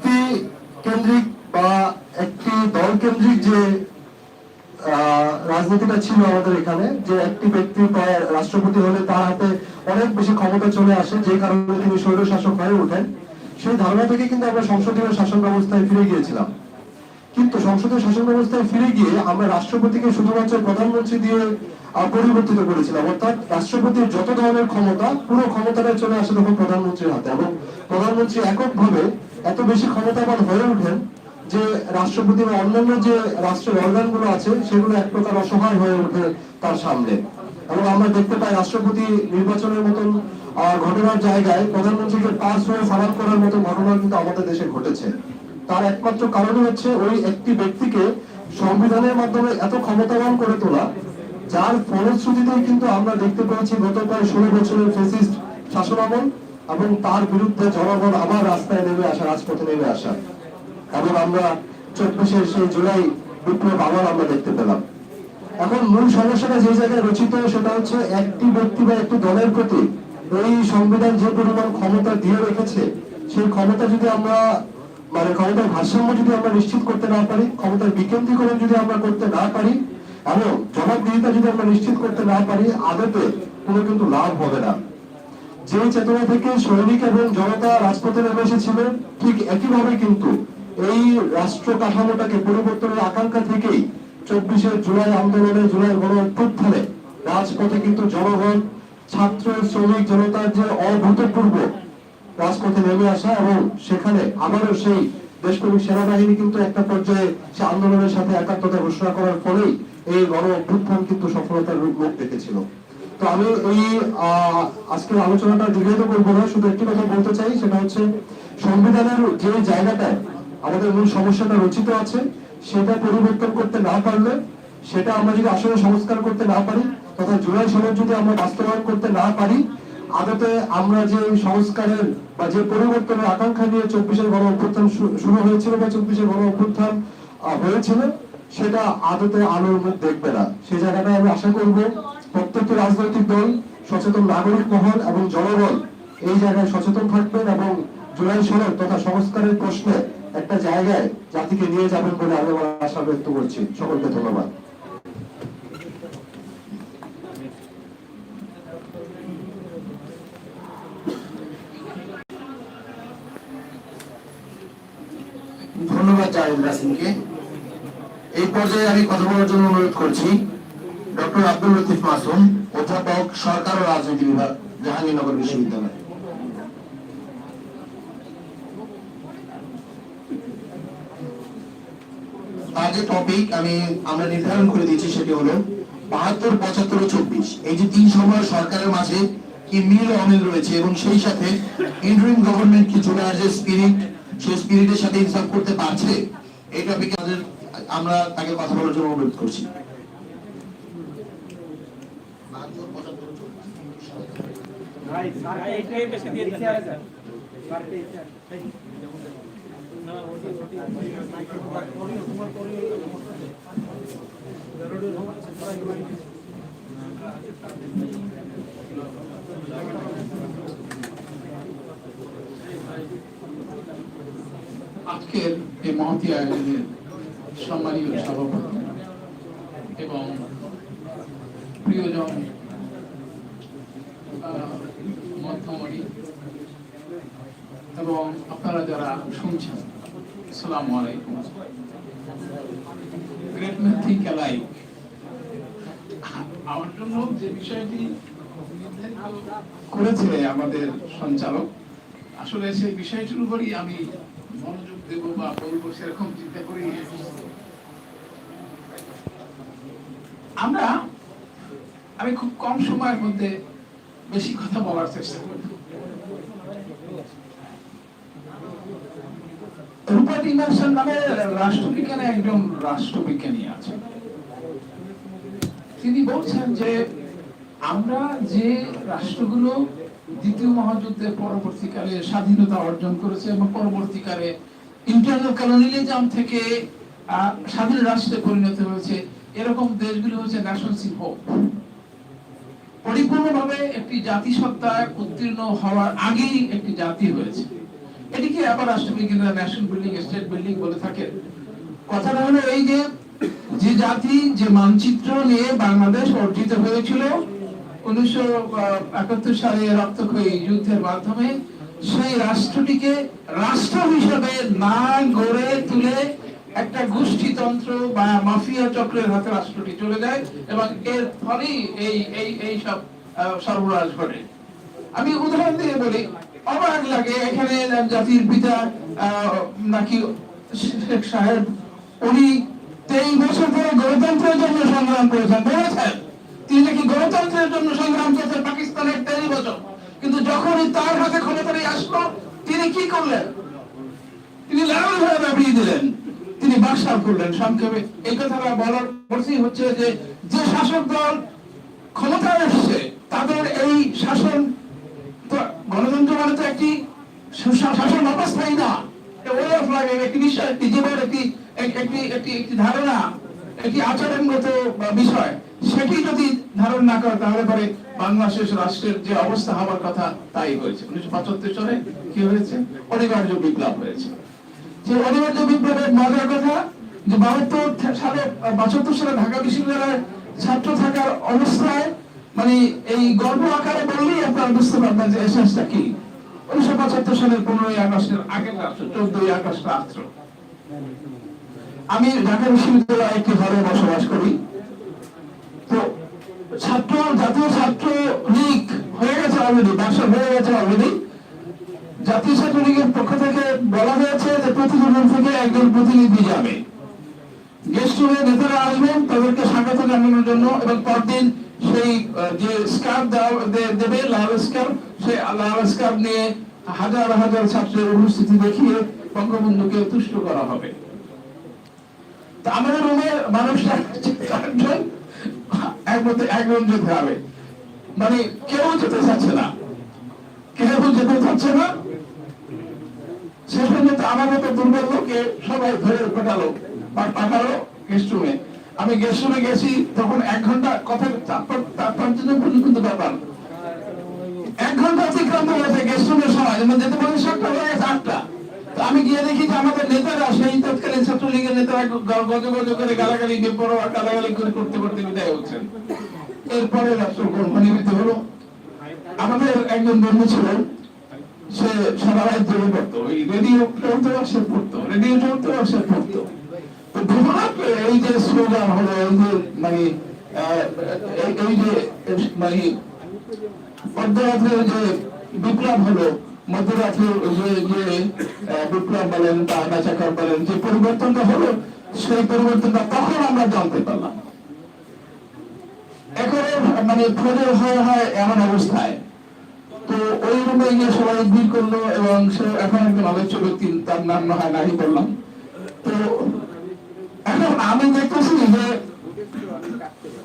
ব্যক্তি কেন্দ্রিক বা একটি দল কেন্দ্রিক যে রাজনীতিটা ছিল আমাদের এখানে, যে একটি ব্যক্তি প্রায় রাষ্ট্রপতি হলে তার হাতে অনেক বেশি ক্ষমতা চলে আসে, যে কারণে তিনি স্বৈর শাসক হয়ে ওঠেন। সেই ধারণা থেকে কিন্তু আমরা সংসদীয় শাসন ব্যবস্থায় ফিরে গিয়েছিলাম। কিন্তু সংসদীয় শাসন ব্যবস্থায় ফিরে গিয়ে আমরা রাষ্ট্রপতিকে শুধুমাত্র প্রধানমন্ত্রী দিয়ে পরিবর্তিত করেছিলাম। অর্থাৎ রাষ্ট্রপতির যত ধরনের ক্ষমতা, পুরো ক্ষমতাটা চলে আসে তখন প্রধানমন্ত্রীর হাতে। এবং প্রধানমন্ত্রী এককভাবে এত বেশি ক্ষমতাবান হয়ে ওঠেন যে রাষ্ট্রপতি বা অন্যান্য যে রাষ্ট্রের অর্গানগুলো আছে, সেগুলো এক প্রকার অসহায় হয়ে ওঠে তার সামনে। এবং আমরা দেখতে পাই রাষ্ট্রপতি নির্বাচনের মতন ঘটনার জায়গায় প্রধানমন্ত্রীকে পাস হয়ে ফারাক করার মতো ঘটনা কিন্তু আমাদের দেশে ঘটেছে। তার একমাত্র কারণই হচ্ছে ওই একটি ব্যক্তিকে সংবিধানের মাধ্যমে এত ক্ষমতাবান করে তোলা, যার ফলশ্রুতিতেই কিন্তু আমরা দেখতে পেয়েছি গত প্রায় ষোলো বছরের ফেসিস্ট শাসনামল। এবং তার বিরুদ্ধে জনগণ আবার রাস্তায় নেমে আসা, রাজপথে নেমে আসা। এবং আমরা চব্বিশের সেই জুলাই বিপ্লব আবার আমরা দেখতে পেলাম। এখন মূল সমস্যাটা যে জায়গায় রচিত, সেটা হচ্ছে একটি ব্যক্তি বা একটি দলের প্রতি এই সংবিধান যে পরিমাণ ক্ষমতা দিয়ে রেখেছে, সেই ক্ষমতা যদি আমরা মানে ক্ষমতার ভারসাম্য যদি আমরা নিশ্চিত করতে না পারি, ক্ষমতার বিকেন্দ্রীকরণ যদি আমরা করতে না পারি, এবং জবাবদিহিতা যদি আমরা নিশ্চিত করতে না পারি, আদতে কোনো কিন্তু লাভ হবে না। যে চেতনা থেকে সৈনিক এবং জনতা রাজপথে নেমে এসেছিল ঠিক একইভাবে কিন্তু এই রাষ্ট্র কাঠামোটাকে পরিবর্তনের আকাঙ্ক্ষা থেকেই চব্বিশে জুলাই আন্দোলনে জুলাই গণ অভ্যুত্থানে রাজপথে কিন্তু জনগণ, ছাত্র, শ্রমিক, জনতার যে অভূতপূর্ব রাজপথে নেমে আসা এবং সেখানে আবারও সেই দেশপ্রেমিক সেনাবাহিনী কিন্তু একটা পর্যায়ে সে আন্দোলনের সাথে একাত্মতা ঘোষণা করার ফলেই এই গণ অভ্যুত্থান কিন্তু সফলতার রূপ দেখেছিল। তো আমি আহ, আজকের আলোচনাটা দীর্ঘায়িত করব না শুধু একটি কথা বলতে চাই সেটা হচ্ছে সংবিধানের যে জায়গাটায় আমাদের মূল সমস্যাটা রচিত আছে সেটা পরিবর্তন করতে না পারলে সেটা আমরা যদি আসলে সংস্কার করতে না পারি তথা জুলাই সনদ যদি আমরা বাস্তবায়ন করতে না পারি আদতে আমরা যে সংস্কারের বা যে পরিবর্তনের আকাঙ্ক্ষা নিয়ে চব্বিশের গণ অভ্যুত্থান শুরু হয়েছিল বা চব্বিশের গণ অভ্যুত্থান হয়েছিল সেটা আদতে আলোর মুখ দেখবে না। সেই জায়গাটায় আমি আশা করব প্রত্যেকটি রাজনৈতিক দল সচেতন নাগরিক মহল এবং জনগণ এই জায়গায় সচেতন থাকবেন এবং জুলাই সনদ তথা সংস্কারের প্রশ্নে একটা জায়গায় জাতিকে নিয়ে যাবেন বলে আমি আমার আশা ব্যক্ত করছি। সকলকে ধন্যবাদ। ধন্যবাদ জাহিদ এই পর্যায়ে আমি কথা বলার জন্য অনুরোধ করছি। ডক্টর আব্দুল লতিফ মাসুম, অধ্যাপক, সরকার ও রাজনীতি বিভাগ, জাহাঙ্গীরনগর বিশ্ববিদ্যালয়। তার যে টপিক আমি আমরা নির্ধারণ করে দিয়েছি সেটি হলো বাহাত্তর, পঁচাত্তর ও চব্বিশ। এই যে তিন সময় সরকারের মাঝে কি মিল অমিল রয়েছে এবং সেই সাথে ইন্টারিম গভর্নমেন্ট কি জুলাইয়ের যে স্পিরিট সেই স্পিরিটের সাথে ইনসাফ করতে পারছে? এই টপিকে আমরা তাকে কথা বলার জন্য অনুরোধ করছি। আজকের এই মহতি আয়োজনের সম্মানীয় সভাপতি এবং প্রিয়জন আহ, মধ্যমণি এবং আপনারা যারা শুনছেন আলাইকুম। গ্রেট আমার জন্য যে বিষয়টি করেছে আমাদের সঞ্চালক, আসলে সেই বিষয়টির উপরই আমি মনোযোগ দেব বা বলব, সেরকম চিন্তা করি। আমরা, আমি খুব কম সময়ের মধ্যে বেশি কথা বলার চেষ্টা করি রাষ্ট্রবিজ্ঞানে একজন রাষ্ট্রবিজ্ঞানী আছে তিনি বলছেন যে আমরা যে রাষ্ট্রগুলো দ্বিতীয় মহাযুদ্ধের পরবর্তীকালে স্বাধীনতা অর্জন করেছে এবং পরবর্তীকালে ইন্টারনাল কলোনিয়ালিজম থেকে স্বাধীন রাষ্ট্রে পরিণত হয়েছে, এরকম দেশগুলো হচ্ছে ন্যাশনশিপ হোপ পরিপূর্ণভাবে একটি জাতিসত্তায় উত্তীর্ণ হওয়ার আগেই একটি জাতি হয়েছে। এটিকে আবার রাষ্ট্রবিজ্ঞানীরা ন্যাশনাল বিল্ডিং, স্টেট বিল্ডিং বলে থাকে। কথাটা হলো এই যে যে জাতি, যে মানচিত্র নিয়ে বাংলাদেশ অর্জিত হয়েছিল, উনিশশো একাত্তর সালে রক্তক্ষয়ী যুদ্ধের মাধ্যমে, সেই রাষ্ট্রটিকে রাষ্ট্র হিসেবে না গড়ে তুলে একটা গোষ্ঠীতন্ত্র বা মাফিয়া চক্রের হাতে রাষ্ট্রটি চলে যায় এবং এর ফলেই এই এই এই সব সর্বনাশ ঘটে। আমি উদাহরণ দিয়ে বলি অবাক লাগে, এখানে জাতির পিতা নাকি শেখ সাহেব, উনি তেইশ বছর ধরে গণতন্ত্রের জন্য সংগ্রাম করেছেন, বলেছেন, তিনি নাকি গণতন্ত্রের জন্য সংগ্রাম করেছেন পাকিস্তানের তেইশ বছর। কিন্তু যখনই তার হাতে ক্ষমতায় আসলো, তিনি কি করলেন? তিনি লাল হয়ে দাবিয়ে দিলেন। তিনি বাকশাল করলেন। সংক্ষেপে এই কথাটা বলার পরই হচ্ছে যে যে শাসক দল ক্ষমতায় আসছে তাদের এই শাসন গণতন্ত্র মানে তো একটি সুশা- শাসন অবস্থাই না ওয়ে অফ লাইফ একটি বিষয়, একটি একটি একটি একটি একটি ধারণা, একটি আচরণগত বিষয়। সেটি যদি ধারণ না করে, তাহলে পরে রাষ্ট্রের যে অবস্থা হওয়ার কথা তাই হয়েছে। উনিশশো পঁচাত্তর সালে কি হয়েছে? অনিবার্য বিপ্লব হয়েছে। যে অনিবার্য বিপ্লবের মজার কথা, যে বাহাত্তর সালে বাহাত্তর সালে ঢাকা বিশ্ববিদ্যালয়ের ছাত্র থাকার অবস্থায় মানে এই গল্প আকারে বললেই আপনারা বুঝতে পারবেন যে এসেন্সটা কি। উনিশশো পঁচাত্তর সালের পনেরোই আগস্টের আগের রাষ্ট্র চোদ্দই আগস্ট রাষ্ট্র আমি ঢাকা বিশ্ববিদ্যালয়ে একটি ঘরে বসবাস করি। তো ছাত্র, জাতীয় ছাত্র লীগ হয়ে গেছে অলরেডি ব্যবসা হয়ে গেছে অলরেডি জাতীয় ছাত্রলীগের পক্ষ থেকে বলা হয়েছে যে প্রতিদিন থেকে একজন প্রতিনিধি যাবে। গেস্ট রুমে নেতারা আসবেন, তাদেরকে স্বাগত জানানোর জন্য এবং পরদিন সেই যে স্কার্ফ দেবে লাল সেই লাল নিয়ে হাজার হাজার ছাত্রের উপস্থিতি দেখিয়ে বঙ্গবন্ধুকে তুষ্ট করা হবে। আমাদের রুমে চারজন একজন যেতে হবে। মানে কেউ যেতে চাচ্ছে না। কেউ যেতে চাচ্ছে না। শেষ পর্যন্ত আমার মতো দুর্বল লোকে সবাই ধরে পাঠালো পাঠালো গেস্ট রুমে আমি গেস্ট রুমে গেছি, তখন এক ঘণ্টা কথা কিন্তু ব্যাপার। এক ঘণ্টা অতিক্রান্ত হয়েছে গেস্ট রুমের সময় যেতে পারে সাতটা, হয়ে গেছে আটটা। আমি গিয়ে দেখি যে আমাদের নেতারা, সেই তৎকালীন ছাত্রলীগের নেতারা গজ গজ করে গালাগালি গালাগালি করে করতে করতে বিদায় হচ্ছেন। এরপরে রাষ্ট্র হলো। আমাদের একজন বন্ধু ছিলেন, সে সারা রাত পড়তো। রেডিও চলতো পড়তো। রেডিও চলতো পড়তো। এই যে স্লোগান হলো, এই যে মানে এই- যে মানে মধ্যরাত্রের যে বিপ্লব হলো, মধ্যরাত্রের যে যে বিপ্লব বলেন বা নাচাকর বলেন, যে পরিবর্তনটা হলো, সেই পরিবর্তনটা তখন আমরা জানতে পারলাম। এখন মানে ফোনের হয় হয় এমন অবস্থায়। তো ওই রুমে গিয়ে সবাই ভিড় করল এবং সে এখন একজন আলোচ্য ব্যক্তি, তার নাম হয় নাহি বললাম। তো এখন আমি দেখতেছি যে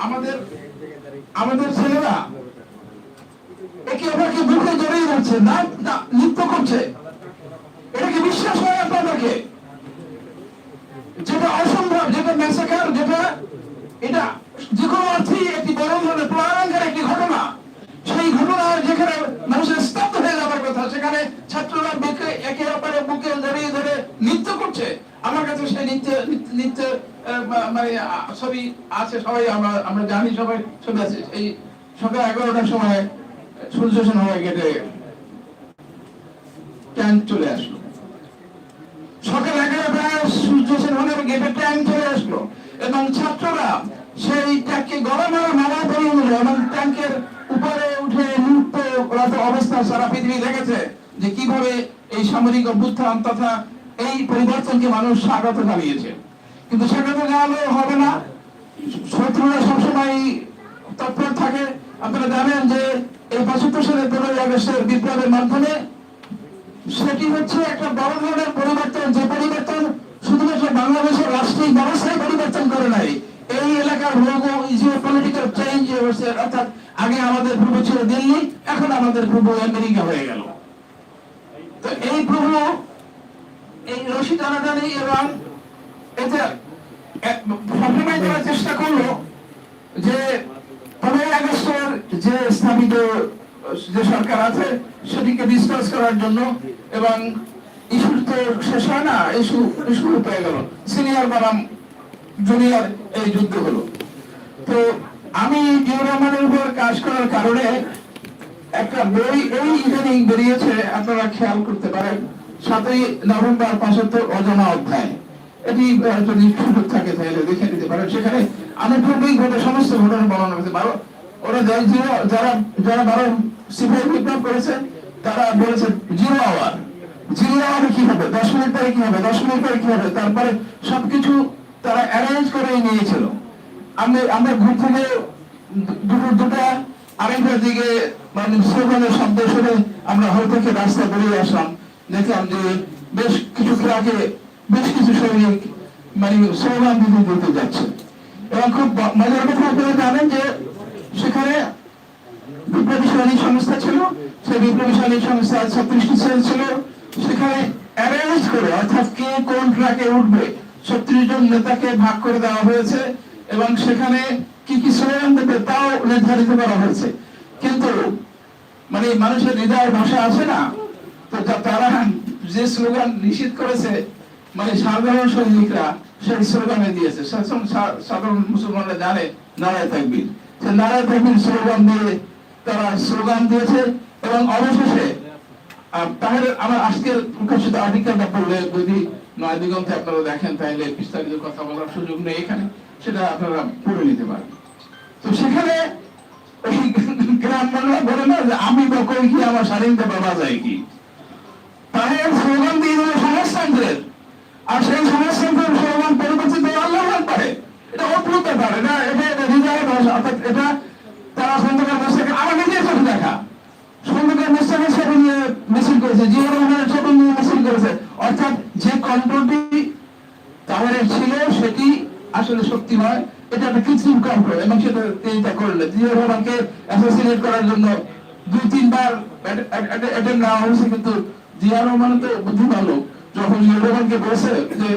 আমাদের আমাদের ছেলেরা একে অপরকে বুকে জড়িয়ে যাচ্ছে না নৃত্য করছে। এটা কি বিশ্বাস হয় আপনাদেরকে? যেটা অসম্ভব, যেটা ম্যাসাকার যেটা এটা যে কোনো অর্থেই একটি বড় ধরনের প্রাণাঙ্গের একটি ঘটনা। সেই ঘটনা যেখানে মানুষের স্তব্ধ হয়ে যাওয়ার কথা, সেখানে ছাত্ররা একে অপরের বুকে জড়িয়ে ধরে নৃত্য করছে। আমার কাছে সেই নৃত্য, নৃত্য- মানে ছবি আছে, সবাই আমরা আমরা জানি, সবাই ছবি আছে। এই সকাল এগারোটার সময় সূর্য হয়ে গেটে ট্যাঙ্ক চলে আসলো। সকাল এগারোটায় সূর্য গেটে ট্যাঙ্ক চলে আসলো এবং ছাত্ররা সেই ট্যাঙ্কে মারা মারা পড়ে গেল এবং ট্যাঙ্কের উপরে উঠে মুক্ত অবস্থা সারা পৃথিবী দেখেছে যে কীভাবে এই সামরিক অভ্যুত্থান তথা এই পরিবর্তনকে মানুষ স্বাগত জানিয়েছে। কিন্তু স্বাগত জানালেও হবে না। শত্রুরা সবসময় তৎপর থাকে। আপনারা জানেন যে এই পঁচাত্তর সালের পনেরোই আগস্টের বিপ্লবের মাধ্যমে সেটি হচ্ছে? একটা বড় ধরনের পরিবর্তন, যে পরিবর্তন শুধুমাত্র বাংলাদেশের রাষ্ট্রিক ব্যবস্থায় পরিবর্তন করে নাই, এই এলাকার ভৌগো জিও পলিটিক্যাল চেঞ্জ হচ্ছে অর্থাৎ আগে আমাদের পূর্ব ছিল দিল্লি, এখন আমাদের পূর্ব আমেরিকা হয়ে গেল। তো এই প্রভু এই রশি টানাটানি এবং সবসময় চেষ্টা করল যে পনেরোই আগস্টের যে স্থাপিত, যে সরকার আছে, সেটিকে ডিসকাস করার জন্য এবং যুদ্ধ শেষ হয় না এই পেয়ে গেল। সিনিয়র বনাম জুনিয়র এই যুদ্ধ হলো। তো আমি রহমানের উপর কাজ করার কারণে একটা বই এই ইদানিং বেরিয়েছে, আপনারা খেয়াল করতে পারেন। সাতই নভেম্বর পঁচাত্তর অজানা অধ্যায়। এটি যদি সুযোগ থাকে তাহলে দেখে নিতে পারেন। সেখানে আনুষ্ঠানিক ঘটে সমস্ত ঘটনা বর্ণনা করতে পারো ওরা যারা যারা যারা বারো সিপাহী বিপ্লব করেছে, তারা বলেছে জিরো আওয়ার। জিরো আওয়ারে কি হবে? দশ মিনিট পরে কি হবে? দশ মিনিট পরে কি হবে? তারপরে সবকিছু তারা অ্যারেঞ্জ করে নিয়েছিল। আমি আমরা ঘুম থেকে দুপুর দুটা, আড়াইটার দিকে মানে স্লোগানের শব্দ শুনে আমরা হল থেকে রাস্তা বেরিয়ে আসলাম। দেখলাম বেশ কিছু আগে বেশ কিছু সৈনিক মানে স্লোগান দিতে দিতে যাচ্ছে। এবং খুব মজার কথা আপনারা জানেন যে সেখানে বিপ্লবী সৈনিক সংস্থা ছিল, সেই বিপ্লবী সৈনিক সংস্থা ছত্রিশটি সেল ছিল। সেখানে অ্যারেঞ্জ করে, অর্থাৎ কে কোন ট্রাকে উঠবে, ছত্রিশ জন নেতাকে ভাগ করে দেওয়া হয়েছে এবং সেখানে কি কি স্লোগান দেবে তাও নির্ধারিত করা হয়েছে। কিন্তু মানে মানুষের হৃদয় ভাষা আছে না তো তারা যে স্লোগান নিষিদ্ধ করেছে মানে সাধারণ সৈনিকরা সেই স্লোগানে দিয়েছে। সাধারণ মুসলমানরা জানে, নারায় তাকবীর। সে নারায় তাকবীর স্লোগান দিয়ে তারা স্লোগান দিয়েছে এবং অবশেষে তাহলে আমার আজকের প্রকাশিত আর্টিকেলটা পড়লে যদি নয় দিগন্তে আপনারা দেখেন, তাহলে বিস্তারিত কথা বলার সুযোগ নেই এখানে, সেটা আপনারা পড়ে নিতে পারেন। তো সেখানে গ্রাম বাংলা বলে না যে, আমি তো কই কি আমার স্বাধীনতা পাওয়া যায় কি? তাহলে স্লোগান দিয়ে দিল সমাজতন্ত্রের আর সেই সমাজতন্ত্রের স্লোগান পরিবর্তিত আল্লাহ পারে এটা অদ্ভুত ব্যাপার। এটা এটা এটা হৃদয় ভাষা, অর্থাৎ এটা তারা সন্ধ্যকার মোস্তাকে আমার নিজের চোখে দেখা সন্ধ্যকার মোস্তাকের ছবি নিয়ে মিছিল করেছে জিয়া রহমানের ছবি নিয়ে মিছিল করেছে। অর্থাৎ যে কন্ট্রোলটি তাহলে ছিল, সেটি আসলে সত্যি নয় এটা একটা কৃত্রিম কন্ট্রোল এবং সেটা তিনি তা করলেন। জিয়া রহমানকে অ্যাসোসিয়েট করার জন্য দুই, তিনবার অ্যাটেন্ড নেওয়া হয়েছে, কিন্তু জিয়া রহমান তো বুদ্ধিমান লোক যখন বলেছে যে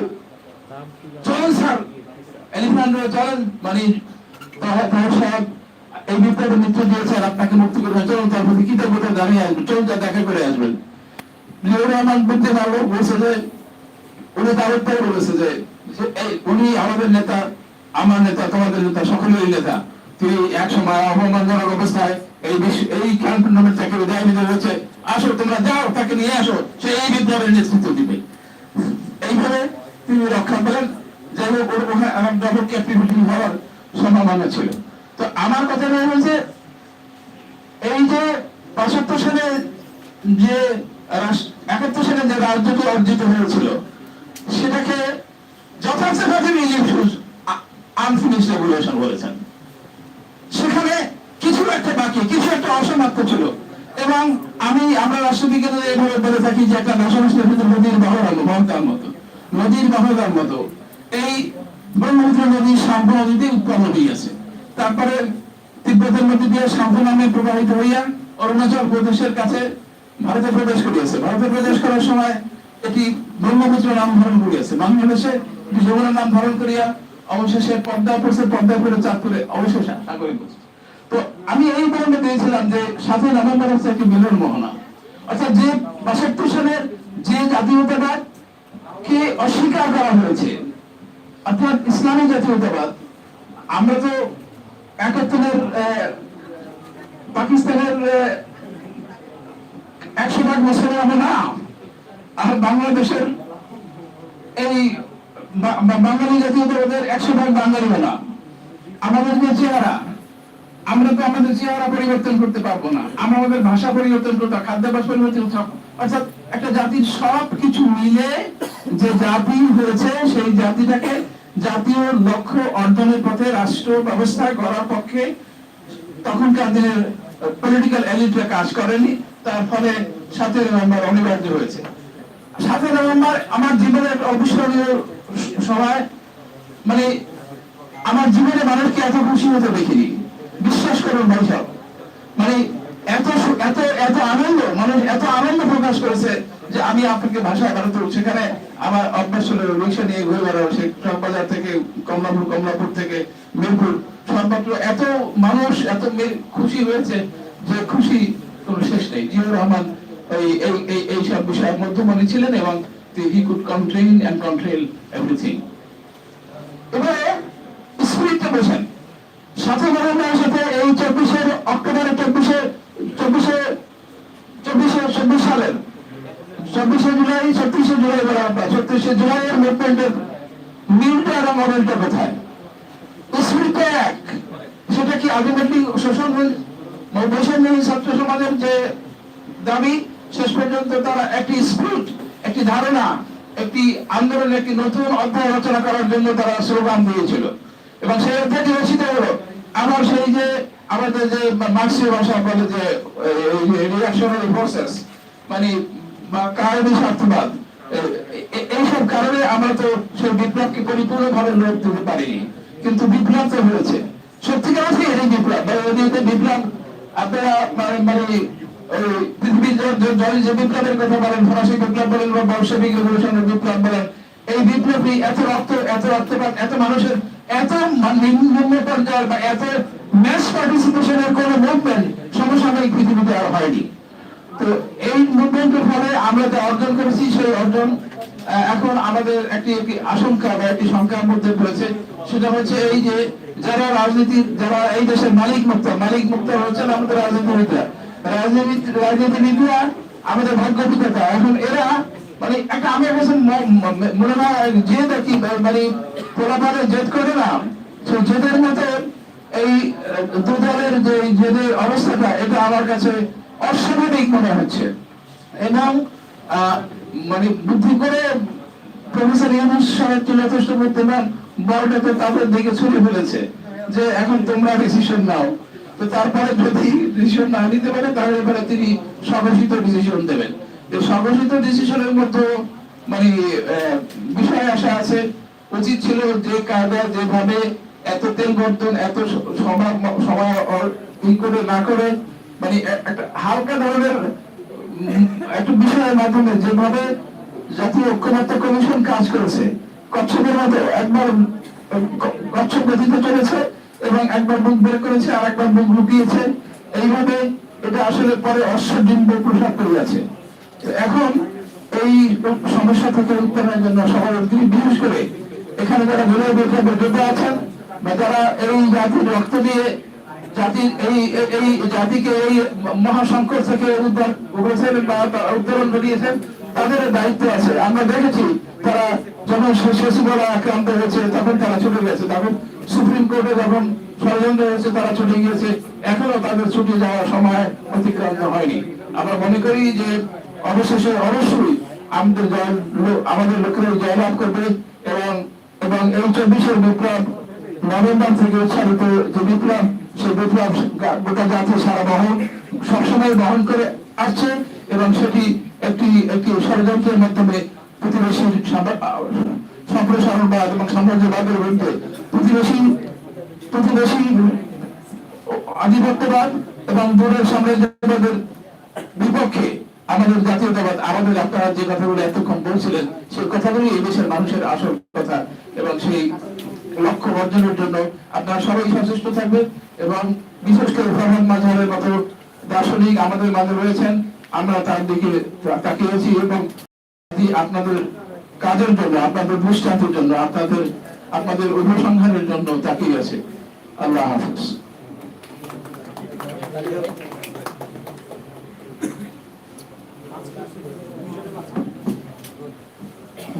স্যার মানে সাহেব এই মৃত্যু আপনাকে করবেন তার প্রতি জানিয়ে আসবেন চলুন যা দেখা করে আসবেন। জিয়াউর রহমান বুদ্ধিমান লোক বলছে যে, উনি বলেছে যে উনি আমাদের নেতা, আমার নেতা, তোমাদের নেতা, সকলেরই নেতা। তিনি এক সময় অপমানজনক অবস্থায় এই এই ক্যান্টনমেন্ট থেকে বিদায় নিতে হয়েছে। আসো, তোমরা যাও, তাকে নিয়ে আসো। সে এই বিপ্লবের নেতৃত্ব দিবে। এইভাবে তিনি রক্ষা পেলেন। যাই হোক, ওর ওখানে আমার ডবল ক্যাপ্টিভিটি হওয়ার সম্ভাবনা ছিল। তো আমার কথা হয়েছে এই যে পঁচাত্তর সালে যে একাত্তর সালে যে রাজ্যটি অর্জিত হয়েছিল, সেটাকে যথার্থভাবে আনফিনিশ রেগুলেশন বলেছেন সেখানে কিছু একটা একটা অসমাপ্ত ছিল। এবং আমি, আমরা রাষ্ট্রবিজ্ঞানে এইভাবে বলে থাকি যে একটা রাসায়নিক ভিতরে নদীর বাহরার মহতার মতো। নদীর বাহরার মতো। এই ব্রহ্মপুত্র নদীর সাম্প নদীতে উৎপন্ন হইয়াছে তারপরে তিব্বতের মধ্যে দিয়ে সাম্প নামে প্রবাহিত হইয়া অরুণাচল প্রদেশের কাছে ভারতে প্রবেশ করিয়াছে। ভারতে প্রবেশ করার সময় এটি ব্রহ্মপুত্র নাম ধারণ করিয়াছে। বাংলাদেশে এটি যমুনার নাম ধারণ করিয়া অবশেষে পদ্মা পড়ছে পদ্মা পড়ে চাঁদপুরে অবশেষে সাগরে পৌঁছে তো আমি এই কারণে পেয়েছিলাম যে সাতই নভেম্বর হচ্ছে একটি মিলন মোহনা অর্থাৎ যে বাষট্টি সালের যে জাতীয়তাবাদ কে অস্বীকার করা হয়েছে, অর্থাৎ ইসলামী জাতীয়তাবাদ, আমরা তো একাত্তরের পাকিস্তানের একশো ভাগ মুসলমান আমরা না, আর বাংলাদেশের এই বাঙালি জাতীয়তাবাদের একশো ভাগ বাঙালি না। আমাদের যে চেহারা আমরা তো আমাদের চেহারা পরিবর্তন করতে পারব না। আমরা আমাদের ভাষা পরিবর্তন করতে খাদ্যাভ্যাস পরিবর্তন। অর্থাৎ একটা জাতির সব কিছু মিলে যে জাতি হয়েছে, সেই জাতিটাকে জাতীয় লক্ষ্য অর্জনের পথে রাষ্ট্র ব্যবস্থা করার পক্ষে তখনকার দিনের পলিটিক্যাল এলিটরা কাজ করেনি। তার ফলে সাতই নভেম্বর অনিবার্য হয়েছে। সাতই নভেম্বর আমার জীবনের অবিস্মরণীয় সময়। মানে আমার জীবনে মানুষকে এত খুশি হতে দেখিনি? বিশ্বাস করুন ভাই সব মানে এত এত এত আনন্দ মানুষ এত আনন্দ প্রকাশ করেছে যে আমি আপনাকে ভাষায় বেরোতে সেখানে আমার অভ্যাস ছিল রিক্সা নিয়ে ঘুরে বেড়ানো সে চকবাজার থেকে কমলাপুর কমলাপুর থেকে মিরপুর। সর্বত্র এত মানুষ, এত খুশি হয়েছে যে খুশি কোনো শেষ নেই। জিয়াউর রহমান এই এই এই সব বিষয়ে মধ্যমণি ছিলেন এবং he could contain and control everything এবারে স্পিরিটে বোঝেন গভর্নমেন্টের সাথে এই চব্বিশের অক্টোবরের চব্বিশে চব্বিশে চব্বিশে, চব্বিশ সালের। চব্বিশে জুলাই, ছত্রিশে জুলাই বলা ছত্রিশে জুলাইয়ের মুভমেন্টের মিলটা এবং মডেলটা কোথায়? স্পিরিটটা এক। সেটা কি আলটিমেটলি শোষণ বৈষম্যহীন ছাত্র সমাজের যে দাবি, শেষ পর্যন্ত তারা একটি স্পিরিট একটি ধারণা, একটি আন্দোলন, একটি নতুন অধ্যায় রচনা করার জন্য তারা স্লোগান দিয়েছিল। এবং সেই অধ্যায়টি রচিত হলো আমার সেই যে আমাদের যে মার্ক্সীয় ভাষা বলে যে রিয়াকশনারি প্রসেস মানে কারণী স্বার্থবাদ এইসব কারণে আমরা তো সেই বিপ্লবকে পরিপূর্ণভাবে লোক দিতে পারিনি। কিন্তু বিপ্লব তো হয়েছে। সত্যিকার বিপ্লব। বিপ্লব, আপনারা মানে মানে পৃথিবীর যে- বিপ্লবের কথা বলেন, ফরাসি বিপ্লব বলেন বা বলশেবিক রেভলিউশনের বিপ্লব বলেন, এই বিপ্লবী এত রক্ত, এত রক্তপাত, এত মানুষের এত নিম্ন পর্যায়ের বা এত ম্যাস পার্টিসিপেশনের কোন মুভমেন্ট সমসাময়িক পৃথিবীতে আর হয়নি। তো এই মুভমেন্টের ফলে আমরা যা অর্জন করেছি, সেই অর্জন এখন আমাদের একটি একটি আশঙ্কা বা একটি শঙ্কার মধ্যে পড়েছে। সেটা হচ্ছে এই যে যারা রাজনীতির, যারা এই দেশের মালিক মুক্ত মালিক মুক্ত হচ্ছেন আমাদের রাজনীতিবিদরা। রাজনীতি, রাজনীতিবিদরা আমাদের ভাগ্য বিধাতা এখন এরা মানে একটা আমি ম- মনে হয় যে দেখি মানে পোলাপারে জেদ করে না। সেই জেদের মধ্যে এই দু দলের যে জেদের অবস্থাটা, এটা আমার কাছে অস্বাভাবিক মনে হচ্ছে। এবং মানে বুদ্ধি করে প্রফেসর ইউনুস সাহেব তো যথেষ্ট বুদ্ধিমান বলটা তো তাদের দিকে ছুড়ে ফেলেছে যে এখন তোমরা ডিসিশন নাও। তো তারপরে যদি ডিসিশন না নিতে পারে, তাহলে এবারে তিনি স্বঘোষিত ডিসিশন দেবেন। এই স্বঘোষিত ডিসিশনের মধ্যে মানে বিষয় আসা আছে। উচিত ছিল যে কায়দা যেভাবে এত তেল বর্তন এত সময় করে, না করে মানে হালকা ধরনের একটা বিষয়ের মাধ্যমে যেভাবে জাতীয় ঐক্যমত্য কমিশন কাজ করেছে, কচ্ছপের মতো একবার কচ্ছপ গতিতে চলেছে এবং একবার মুখ বের করেছে আর একবার মুখ লুকিয়েছে, এইভাবে এটা আসলে পরে অশ্বডিম্ব প্রসাদ করিয়াছে। তো এখন এই সমস্যা থেকে উত্তরণের জন্য সবার অগ্নি বিশেষ করে এখানে যারা বিনয় বিপ্লবের যোদ্ধা আছেন বা যারা এই জাতির রক্ত দিয়ে জাতির এই, এই- জাতিকে এই মহাসংকট থেকে উদ্ধার করেছেন বা তারা উত্তরণ ঘটিয়েছেন, তাদের দায়িত্ব আছে। আমরা দেখেছি তারা যখন শশীবলা আক্রান্ত হয়েছে, তখন তারা ছুটে গেছে। তখন সুপ্রিম কোর্টে যখন ষড়যন্ত্র হয়েছে, তারা ছুটে গিয়েছে। এখনও তাদের ছুটে যাওয়ার সময় অতিক্রান্ত হয়নি। আমরা মনে করি যে অবশেষে অবশ্যই আমাদের জয় আমাদের লোকেরা জয়লাভ করবে এবং এবং এই চব্বিশের বিপ্লব নভেম্বর থেকে উৎসাহিত যে বিপ্লব, সেই বিপ্লব গোটা জাতি সারা বহন সবসময় বহন করে আসছে এবং সেটি একটি একটি ষড়যন্ত্রের মাধ্যমে প্রতিবেশীর সম্প্রসারণবাদ এবং সাম্রাজ্যবাদের বিরুদ্ধে প্রতিবেশী প্রতিবেশী আধিপত্যবাদ এবং দূরের সাম্রাজ্যবাদের বিপক্ষে আমাদের জাতীয়তাবাদ, আমাদের আপনারা যে কথাগুলো এতক্ষণ বলছিলেন, সেই কথাগুলি এই দেশের মানুষের আসল কথা এবং সেই লক্ষ্য অর্জনের জন্য আপনারা সবাই সচেষ্ট থাকবেন এবং বিশেষ করে ফরহাদ মাঝহারের মতো দার্শনিক আমাদের মাঝে রয়েছেন। আমরা তার দিকে তাকিয়েছি এবং আপনাদের কাজের জন্য, আপনাদের দৃষ্টান্তের জন্য, আপনাদের আপনাদের অনুসন্ধানের জন্য তাকিয়ে আছে। আল্লাহ হাফিজ।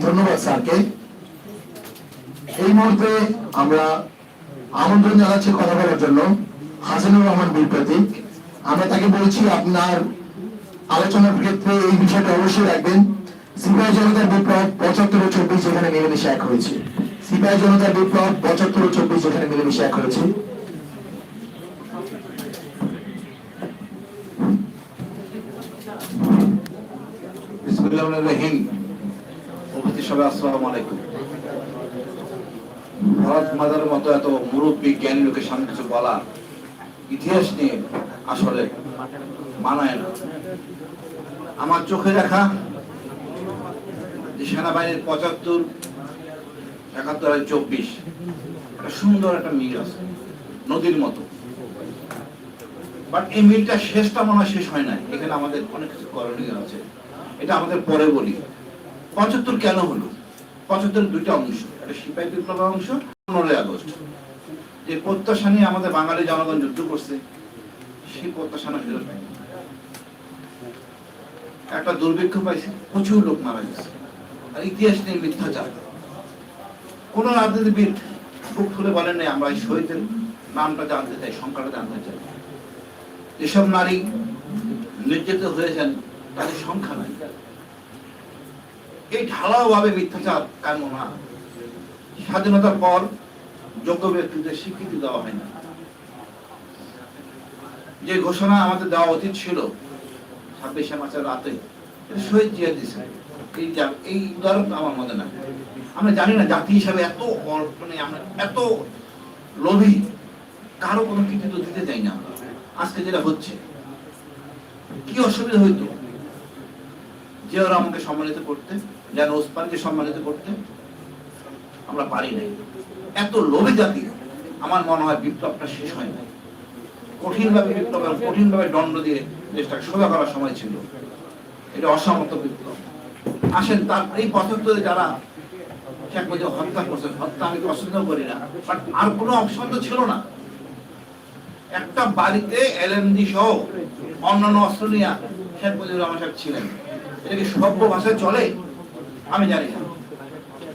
ধন্যবাদ, স্যারকে। এই মুহূর্তে আমরা আমন্ত্রণ জানাচ্ছি কথা বলার জন্য। হাসানুর রহমান বীর প্রতীক। আমরা তাকে বলছি, আপনার আলোচনার ক্ষেত্রে এই বিষয়টা অবশ্যই রাখবেন। সিপাহী জনতার বিপ্লব পঁচাত্তর ও চব্বিশ যেখানে মিলেমিশে এক হয়েছে। সিপাহী জনতার বিপ্লব পঁচাত্তর ও চব্বিশ যেখানে মিলেমিশে এক হয়েছে। বিসমিল্লাহির রহিম। উপস্থিত সবাই, আসসালামু আলাইকুম। ভারত মাজারের মতো এত মুরব্বী, জ্ঞানী লোকের সামনে কিছু বলা ইতিহাস নিয়ে আসলে মানায় না। আমার চোখে দেখা যে সেনাবাহিনীর পঁচাত্তর, একাত্তর আর চব্বিশ, একটা সুন্দর একটা মিল আছে, নদীর মতো। বাট এই মিলটা শেষটা মনে শেষ হয় না এখানে আমাদের অনেক কিছু করণীয় আছে। এটা আমাদের পরে বলি। পঁচাত্তর কেন হলো? পঁচাত্তর দুইটা অংশ, একটা সিপাহী বিপ্লবের অংশ, পনেরোই আগস্ট। যে প্রত্যাশা নিয়ে আমাদের বাঙালি জনগণ যুদ্ধ করছে, সেই প্রত্যাশা না ফেরত। একটা দুর্ভিক্ষ পাইছে, প্রচুর লোক মারা গেছে। আর ইতিহাস নিয়ে মিথ্যাচার কোন রাজনীতিবিদ বুক খুলে বলেন নাই, আমরা শহীদের নামটা জানতে চাই, সংখ্যাটা জানতে চাই। যেসব নারী নির্যাতিত হয়েছেন, তাদের সংখ্যা নাই। এই ঢালাও ভাবে মিথ্যাচার কাম্য না? স্বাধীনতার পর যোগ্য ব্যক্তিদের স্বীকৃতি দেওয়া হয় না যে ঘোষণা আমাদের দেওয়া উচিত ছিল ছাব্বিশে মাসের রাতে শহীদ জিয়া দিয়েছে এই এই উদাহরণ আমার মনে নাই। আমরা জানি না জাতি হিসাবে এত মানে আমরা এত লোভী, কারও কোনো কৃতিত্ব দিতে চাই না আজকে যেটা হচ্ছে, কি অসুবিধা হইতো? ওরা আমাকে সম্মানিত করতে যেন ওসমানকে সম্মানিত করতে আমরা পারি নাই। এত লোভী জাতি, আমার মনে হয় বিপ্লবটা শেষ হয় নাই। কঠিনভাবে বিপ্লব এবং কঠিনভাবে দণ্ড দিয়ে দেশটাকে সোজা করার সময় ছিল। এটা অসমর্থ বিপ্লব। আসেন, তার এই পঁচাত্তরে যারা শেখ মুজিব হত্যা করছেন হত্যা আমি পছন্দ করি না বাট আর কোনো অপশন তো ছিল না। একটা বাড়িতে এলএমডি সহ অন্যান্য অস্ত্র নিয়ে শেখ মুজিবুর রহমান সাহেব ছিলেন। এটা কি সভ্য ভাষায় চলে? আমি জানি না।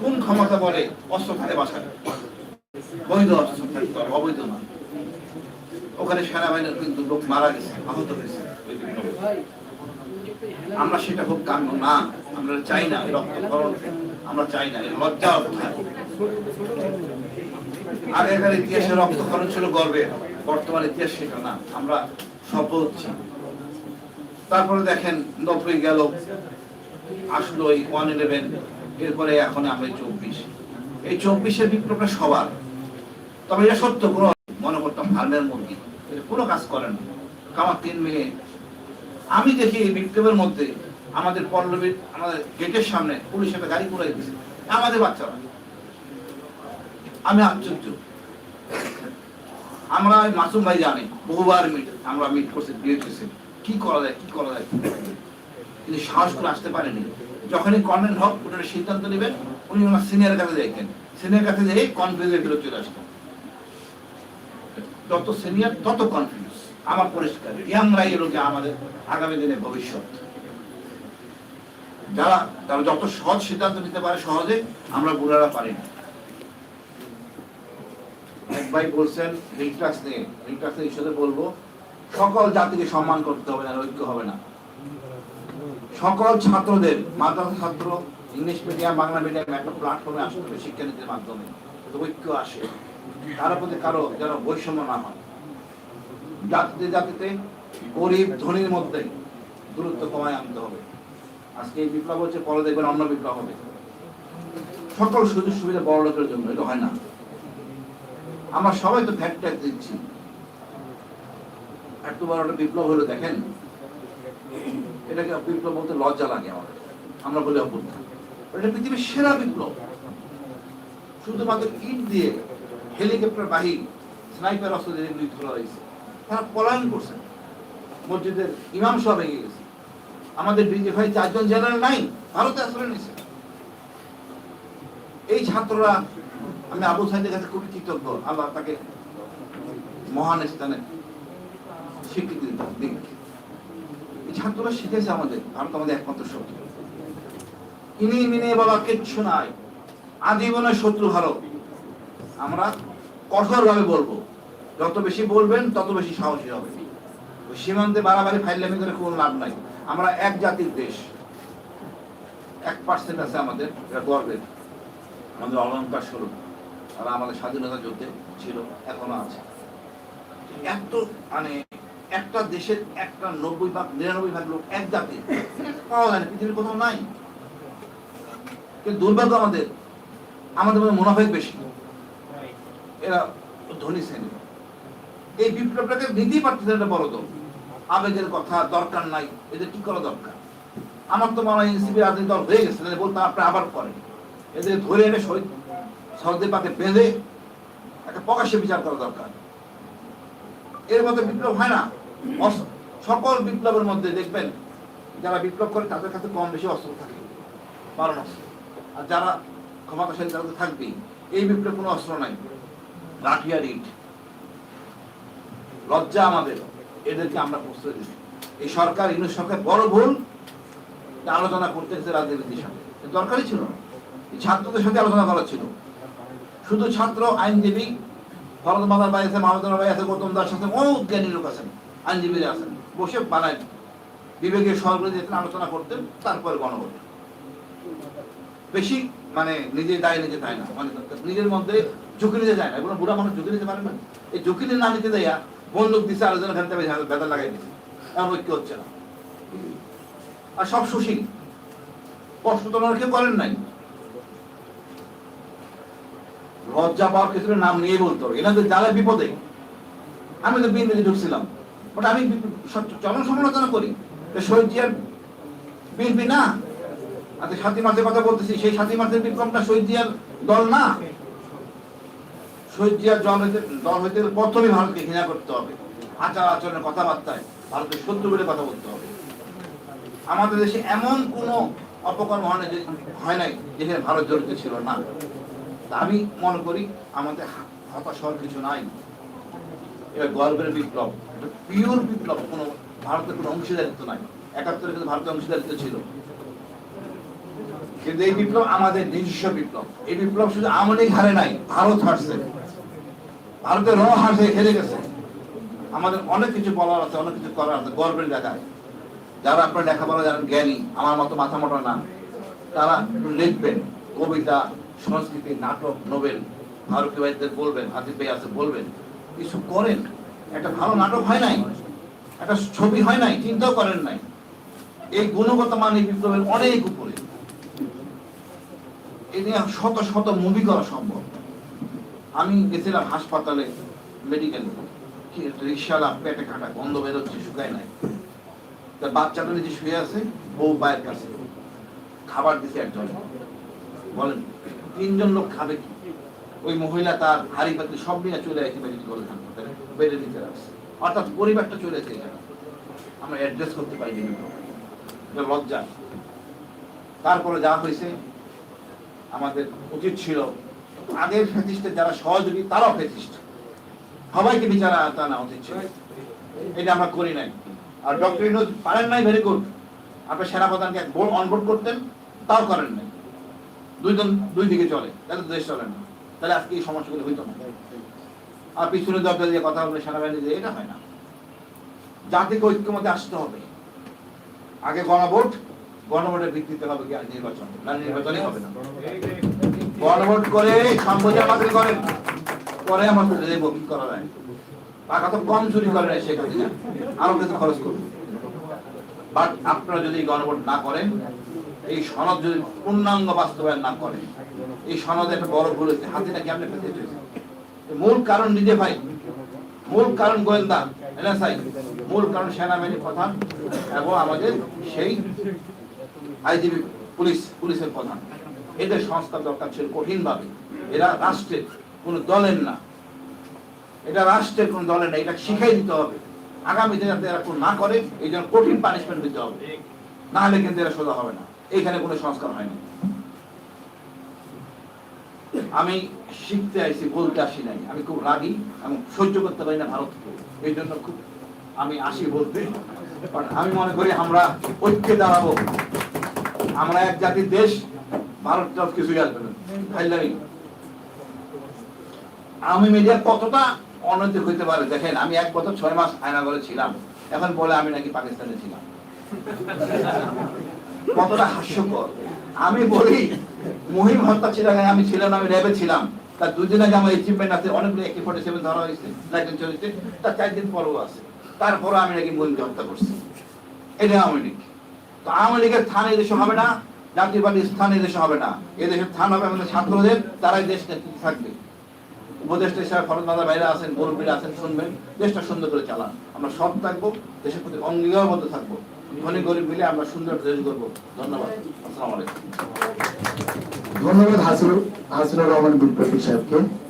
কোন ক্ষমতা বলে অস্ত্র থাকে বাসায় বৈধ অস্ত্র অবৈধ না। ওখানে সেনাবাহিনীর কিন্তু লোক মারা গেছে, আহত হয়েছে। আমরা সেটা খুব কাম্য না, আমরা চাই না রক্তক্ষরণ, আমরা চাই না লজ্জা আগেকার ইতিহাসে রক্তক্ষরণ ছিল গর্বের বর্তমান ইতিহাস সেটা না। আমরা সফল হচ্ছি তারপরে দেখেন নব্বই গেল আসলো এই ওয়ান ইলেভেন এরপরে এখন আমরা চব্বিশ। এই চব্বিশের বিপ্লবটা সবার। তবে এটা সত্য, কোনো মনে করতাম ফার্মের মুরগি কোনো কাজ করে না। কামার তিন মেয়ে আমি দেখি এই বিপ্লবের মধ্যে আমাদের পল্লবীর, আমাদের গেটের সামনে পুলিশ একটা গাড়ি পুরাই দিয়েছে আমাদের বাচ্চারা। আমি আশ্চর্য। আমরা মাসুম ভাই জানি, বহুবার মিট আমরা মিট করছি বিএটিসি কি করা যায়, কি করা যায়? কিন্তু সাহস করে আসতে পারেনি। যখনই কর্নেল হক ওটার সিদ্ধান্ত নেবেন, উনি ওনার সিনিয়র কাছে দেখেন। সিনিয়র কাছে যেয়ে কনফিউজের ফেরত চলে আসতেন যত সিনিয়র তত কনফিউজ আমার পরিষ্কার। ইয়াংরাই এলো যে আমাদের আগামী দিনের ভবিষ্যৎ। যারা, তারা যত সহজ সিদ্ধান্ত নিতে পারে সহজে, আমরা বুড়ারা পারি না। এক ভাই বলছেন রিক্টাস নিয়ে। রিক্টাস নিয়ে সাথে বলব, সকল জাতিকে সম্মান করতে হবে না ঐক্য হবে না। সকল ছাত্রদের, মাদ্রাসা ছাত্র, ইংলিশ মিডিয়াম, বাংলা মিডিয়াম একটা প্ল্যাটফর্মে আসতে হবে শিক্ষানীতির মাধ্যমে ঐক্য আসে কারও প্রতি কারও যেন বৈষম্য না হয়। জাতিতে জাতিতে গরিব ধনীর মধ্যে দূরত্ব কমায় আনতে হবে। আজকে এই বিপ্লব হচ্ছে, পরে দেখবেন অন্য বিপ্লব হবে। সকল সুযোগ সুবিধা বড় লোকের জন্য, এটা হয় না। আমরা সবাই তো ফ্যাক্ট দিচ্ছি। এত বড় একটা বিপ্লব হলো, দেখেন? এটাকে বিপ্লব বলতে লজ্জা লাগে আমাদের। আমরা বলি অভ্যুত্থান এটা পৃথিবীর সেরা বিপ্লব। শুধুমাত্র ইট দিয়ে হেলিকপ্টার বাহির স্নাইপার অস্ত্র দিয়ে গুলি তোলা হয়েছে। তারা পলায়ন করছেন মসজিদের ইমাম সব ভেঙে গেছে। আমাদের ডিজিফাই চারজন জেনারেল নাই, ভারতে আশ্রয় নিয়েছে। এই ছাত্ররা, আমি আবু সাইদের কাছে খুবই কৃতজ্ঞ। আল্লাহ তাকে মহান স্থানে স্বীকৃতি এই ছাত্ররা শিখেছে আমাদের। ভারত আমাদের একমাত্র শত্রু। ইনি মিনে বাবা কিচ্ছু নাই। আজীবনের শত্রু ভারত আমরা কঠোর ভাবে বলব। যত বেশি বলবেন, তত বেশি সাহসী হবে। সীমান্তে বাড়াবাড়ি ফাইলামি করে কোনো লাভ নাই। আমরা এক জাতির দেশ। এক পার্সেন্ট আছে আমাদের, এটা গর্বের। আমাদের অলঙ্কার স্বরূপ। তারা আমাদের স্বাধীনতা যুদ্ধে ছিল, এখনও আছে। এত মানে একটা দেশের একটা নব্বই ভাগ, নিরানব্বই ভাগ লোক এক জাতি। পাওয়া যায় না, পৃথিবীর কোথাও নাই। কিন্তু দুর্ভাগ্য আমাদের। আমাদের মধ্যে মুনাফেক বেশি। এরা ধনী শ্রেণি। এই বিপ্লবটাকে নিতেই পারতেছে একটা বড় দল। আবেগের কথা, দরকার নাই। এদের কি করা দরকার? আমার তো মনে হয় এনসিপি রাজনীতি দল হয়ে গেছে বলতে আপনি আবার করেন। এদের ধরে এনে শহীদ সহজে পাতে বেঁধে একটা প্রকাশ্যে বিচার করা দরকার। এর মধ্যে বিপ্লব হয় না। সকল বিপ্লবের মধ্যে দেখবেন, যারা বিপ্লব করে তাদের কাছে কম বেশি অস্ত্র থাকে, বারণ অস্ত্র। আর যারা ক্ষমতাশালী তারা তো থাকবেই। এই বিপ্লবে কোনো অস্ত্র নাই। আর ইট। লজ্জা আমাদের, এদেরকে আমরা প্রশ্রয় দিচ্ছি। এই সরকার ইউনিট সরকার বড় ভুল আলোচনা করতে গেছে রাজনীতির সাথে। দরকারই ছিল ছাত্রদের সাথে আলোচনা করা ছিল। শুধু ছাত্র, আইনজীবী, ভরত মাদার ভাই আছে মাহমুদ ভাই আছে, গৌতম দাস আছে, অনেক জ্ঞানী লোক আছেন। আইনজীবীরা আছেন। বসে বানায় বিবেকের যেতেন আলোচনা করতেন, তারপরে গণভোট। বেশি মানে নিজে দায় নিজে দেয় না মানে নিজের মধ্যে ঝুঁকি নিতে যায় না। এগুলো বুড়া মানুষ ঝুঁকি নিতে পারে না এই ঝুঁকি না নিতে দেয়া বন্দুক দিচ্ছে আলোচনা খেলতে বেদা লাগাই দিচ্ছে এমন ঐক্য হচ্ছে না। আর সব সুশীল। কষ্ট তো কেউ করেন নাই। লজ্জা পাওয়ার ক্ষেত্রে নাম নিয়ে বলতে হবে। এনাদের জ্বালা বিপদে। আমি তো বিএনপিতে ঢুকছিলাম। বাট আমি সমালোচনা করি শহীদ জিয়ার বিএনপি না। আচ্ছা সাতই মাসের কথা বলতেছি, সেই সাতই মাসের বিক্রমটা শহীদ জিয়ার দল না। শহীদ জিয়ার দল হইতে দল হইতে প্রথমে ভারতকে ঘৃণা করতে হবে। আচার আচরণের কথাবার্তায় ভারতের শত্রু বলে কথা বলতে হবে। আমাদের দেশে এমন কোনো অপকর্ম হয় না হয় নাই, যেখানে ভারত জড়িত ছিল না। আমি মনে করি আমাদের হতাশ হওয়ার কিছু নাই। এটা গর্বের বিপ্লব। পিওর বিপ্লব, কোনো ভারতের কোনো অংশীদারিত্ব নাই। একাত্তরে কিন্তু ভারতের অংশীদারিত্ব ছিল। কিন্তু এই বিপ্লব আমাদের নিজস্ব বিপ্লব। এই বিপ্লব শুধু নাই, ভারত হারছে। ভারতের র হারছে, হেরে গেছে। আমাদের অনেক কিছু বলার আছে, অনেক কিছু করার আছে, গর্বের জায়গায়। যারা আপনার লেখাপড়া জানেন, জ্ঞানী, আমার মতো মাথা মোটা না, তারা লিখবেন, কবিতা, সংস্কৃতি, নাটক, নোবেল ভারতীয় বলবেন হাতিফ ভাই আছে, বলবেন। কিছু করেন। একটা ভালো নাটক হয় নাই, একটা ছবি হয় নাই, চিন্তাও করেন নাই। এই গুণগত মান এই বিপ্লবের অনেক উপরে। এই নিয়ে শত শত মুভি করা সম্ভব। আমি গেছিলাম হাসপাতালে মেডিকেল রিক্সাওয়ালা পেটে কাটা গন্ধ বেরোচ্ছে, শুকায় নাই। তা বাচ্চাটা নিচে শুয়ে আছে, বউ পায়ের কাছে খাবার দিছে একজন। বলেন, তিনজন লোক খাবে কি? ওই মহিলা তার হাড়ি পাতি সব নিয়ে চলে আসছে মেডিকেল কলেজ হাসপাতালে। বেডের নিচে রাখছে অর্থাৎ পরিবারটা চলে এসে এখানে। আমরা অ্যাড্রেস করতে। এটা লজ্জা। তারপরে যা হয়েছে, আমাদের উচিত ছিল আগের ফেসিস্টের যারা সহযোগী, তারাও ফেসিস্ট সবাইকে বিচার আওতা না, উচিত ছিল। এটা আমরা করি নাই। আর ডক্টর ইনোজ পারেন নাই ভেরি গুড আপনি সেনাপ্রধানকে অনবোর্ড করতেন, তাও করেন নাই। দুইজন, দুই দিকে চলে, তাহলে দেশ চলে না। তাহলে আজকে এই সমস্যাগুলো হইতো না। আর পিছনে দরজা দিয়ে কথা বলে সেনাবাহিনী দিয়ে এটা হয় না। জাতিকে ঐক্যমতে আসতে হবে। আগে গণভোট, গণভোটের ভিত্তিতে হবে কি নির্বাচন? না, নির্বাচনই হবে না। গণভোট করে সম্বোধন বাতিল করেন। পরে আমার দেখব কি করা যায়। টাকা তো কম চুরি করে নাই শেখ হাসিনা আরও কিছু খরচ করবে বাট আপনারা যদি গণভোট না করেন, এই সনদ যদি পূর্ণাঙ্গ বাস্তবায়ন না করেন, এই সনদ একটা বড় ভুল হয়েছে। হাসিনা কেমনে পেতে হয়েছে? মূল কারণ নিজে ভাই। মূল কারণ গোয়েন্দা, এনএসআই। মূল কারণ সেনাবাহিনী প্রধান এবং আমাদের সেই আইজিবি পুলিশ, পুলিশের প্রধান। এদের সংস্কার দরকার ছিল কঠিনভাবে। এরা রাষ্ট্রের কোনো দলের না। এটা রাষ্ট্রের কোন দলের না। এটা শিখাই দিতে হবে। আগামীতে যাতে এরা কোনো না করে, এই জন্য কঠিন পানিশমেন্ট দিতে হবে। না হলে কিন্তু এরা সোজা হবে না। এইখানে কোনো সংস্কার হয়নি। আমি শিখতে আইছি, বলতে আসি নাই। আমি খুব রাগি এবং সহ্য করতে পারি না ভারতকে। এই জন্য খুব আমি আসি বলতে। আমি মনে করি আমরা ঐক্যে দাঁড়াবো। আমরা এক জাতির দেশ, ভারত কিছুই আসবে না। আমি মিডিয়া কতটা অনৈতিক হইতে পারে? দেখেন, আমি এক বছর ছয় মাস আয়না আয়নাগরে ছিলাম। এখন বলে আমি নাকি পাকিস্তানে ছিলাম। কতটা হাস্যকর। আমি বলি মহিম হত্যা ছিল আমি ছিলাম আমি র্যাবে ছিলাম। তার দুদিন আগে আমার অ্যাচিভমেন্ট আছে, অনেকগুলো একে ফোর্টি সেভেন ধরা হয়েছে, লাইসেন্স চলেছে তার চার দিন পরও আছে। তারপরও আমি নাকি মহিমকে হত্যা করছি। এটা আওয়ামী লীগ। তো আওয়ামী লীগের স্থান এই দেশে হবে না জাতীয় পার্টির স্থান এই দেশে হবে না। এই দেশের স্থান হবে আমাদের ছাত্রদের, তারাই দেশ নেতৃত্বে থাকবে। উপদেষ্টা হিসাবে ফরজ মাদার বাইরে আছেন, মুরব্বীরা আছেন, শুনবেন। দেশটা সুন্দর করে চালান। আমরা সব থাকব, দেশের প্রতি অঙ্গীকারবদ্ধ থাকব। ধনী গরিব মিলে আমরা সুন্দর দেশ করব ধন্যবাদ। আসসালামু আলাইকুম। ধন্যবাদ হাসিনুর রহমান বিপ্লবী সাহেবকে